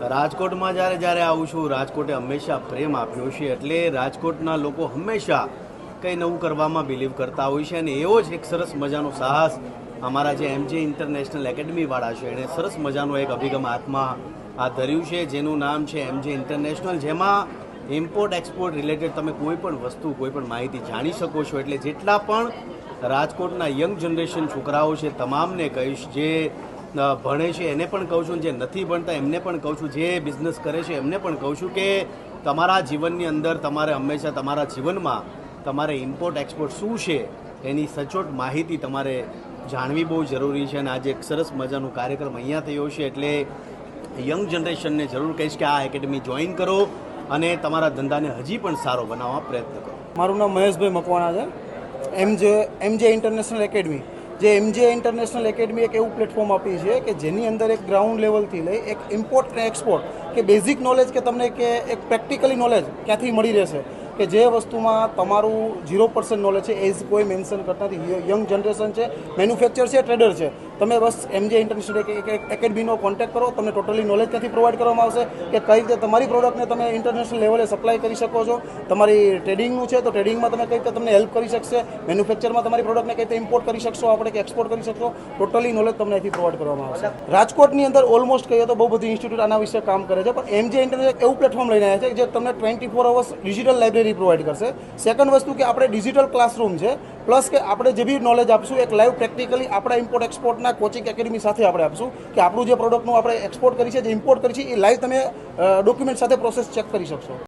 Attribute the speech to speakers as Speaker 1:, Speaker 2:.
Speaker 1: રાજકોટમાં જ્યારે જ્યારે આવું છું, રાજકોટે હંમેશા પ્રેમ આપ્યો છે એટલે રાજકોટના લોકો હંમેશા કંઈ નવું કરવામાં બિલીવ કરતા હોય છે અને એવો જ એક સરસ મજાનો સાહસ અમારા જે એમજે ઇન્ટરનેશનલ એકેડમીવાળા છે એણે સરસ મજાનો એક અભિગમ હાથમાં આ ધર્યું છે, જેનું નામ છે એમજે ઇન્ટરનેશનલ જેમાં ઇમ્પોર્ટ એક્સપોર્ટ રિલેટેડ તમે કોઈ પણ વસ્તુ, કોઈ પણ માહિતી જાણી શકો છો. એટલે જેટલા પણ રાજકોટના યંગ જનરેશન છોકરાઓ છે, તમામને કહીશ જે ભણે છે, એને પણ કહું છું, જે નથી ભણતા, એમને પણ કહું છું, જે બિઝનેસ કરે છે, એમને પણ કહું છું કે તમારા જીવનની અંદર તમારે હંમેશા તમારા જીવનમાં તમારે ઇમ્પોર્ટ એક્સપોર્ટ શું છે એની સચોટ માહિતી તમારે જાણવી બહુ જરૂરી છે અને આજે એક સરસ મજાનો કાર્યક્રમ અહીંયા થયો છે એટલે યંગ જનરેશનને જરૂર કહીશ કે આ એકેડમી જોઈન કરો અને તમારા ધંધાને હજી પણ સારો બનાવવા પ્રયત્ન કરો.
Speaker 2: મારું નામ મહેશભાઈ મકવાણા છે. એમ જે એમ જે ઇન્ટરનેશનલ એકેડમી જે એમજે ઇન્ટરનેશનલ એકેડમી એક એવું પ્લેટફોર્મ આપી છે કે જેની અંદર એક ગ્રાઉન્ડ લેવલથી લઈ એક ઇમ્પોર્ટ અને એક્સપોર્ટ કે બેઝિક નોલેજ કે તમને કે એક પ્રેક્ટિકલી નોલેજ ક્યાંથી મળી રહેશે? કે જે વસ્તુમાં તમારું ઝીરો પર્સન્ટ નોલેજ છે એઝ કોઈ મેન્શન કરતા નથી. યંગ જનરેશન છે મેન્યુફેક્ચર છે ટ્રેડર છે. તમે બસ એમજે ઇન્ટરનેશનલ એકેડમીનો કોન્ટેક્ટ કરો, તમને ટોટલી નોલેજ ત્યાંથી પ્રોવાઈડ કરવામાં આવશે કે કઈ રીતે તમારી પ્રોડક્ટને તમે ઇન્ટરનેશનલ લેવલે સપ્લાય કરી શકો છો. તમારી ટ્રેડિંગનું છે તો ટ્રેડિંગમાં તમે કઈ રીતે તમને હેલ્પ કરી શકશે. મેન્યુફેક્ચરમાં તમારી પ્રોડક્ટને કઈ રીતે ઇમ્પોર્ટ કરી શકશો, આપણે કે એક્સપોર્ટ કરી શકશો. ટોટલી નોલેજ તમને અહીંથી પ્રોવાઈડ કરવામાં આવશે. રાજકોટની અંદર ઓલમોસ્ટ કહીએ તો બહુ બધી ઇન્સ્ટિટ્યૂટ આના વિશે કામ કરે છે, પણ એમજે ઇન્ટરનેશનલ એવું પ્લેટફોર્મ લઈને આવ્યા છે જે તમને twenty four hours digital library provide કરશે. સેકન્ડ વસ્તુ કે આપણે ડિજિટલ ક્લાસરૂમ છે પ્લસ કે આપણે જે બી નોલેજ આપશું, એક લાઈવ પ્રેક્ટિકલી આપણા ઇમ્પોર્ટ એક્સપોર્ટના કોચિંગ એકેડમી સાથે આપણે આપશું કે આપણું જે પ્રોડક્ટનું આપણે એક્સપોર્ટ કરી છે જે ઇમ્પોર્ટ કરી છે એ લાઈવ તમે ડોક્યુમેન્ટ સાથે પ્રોસેસ ચેક કરી શકશો.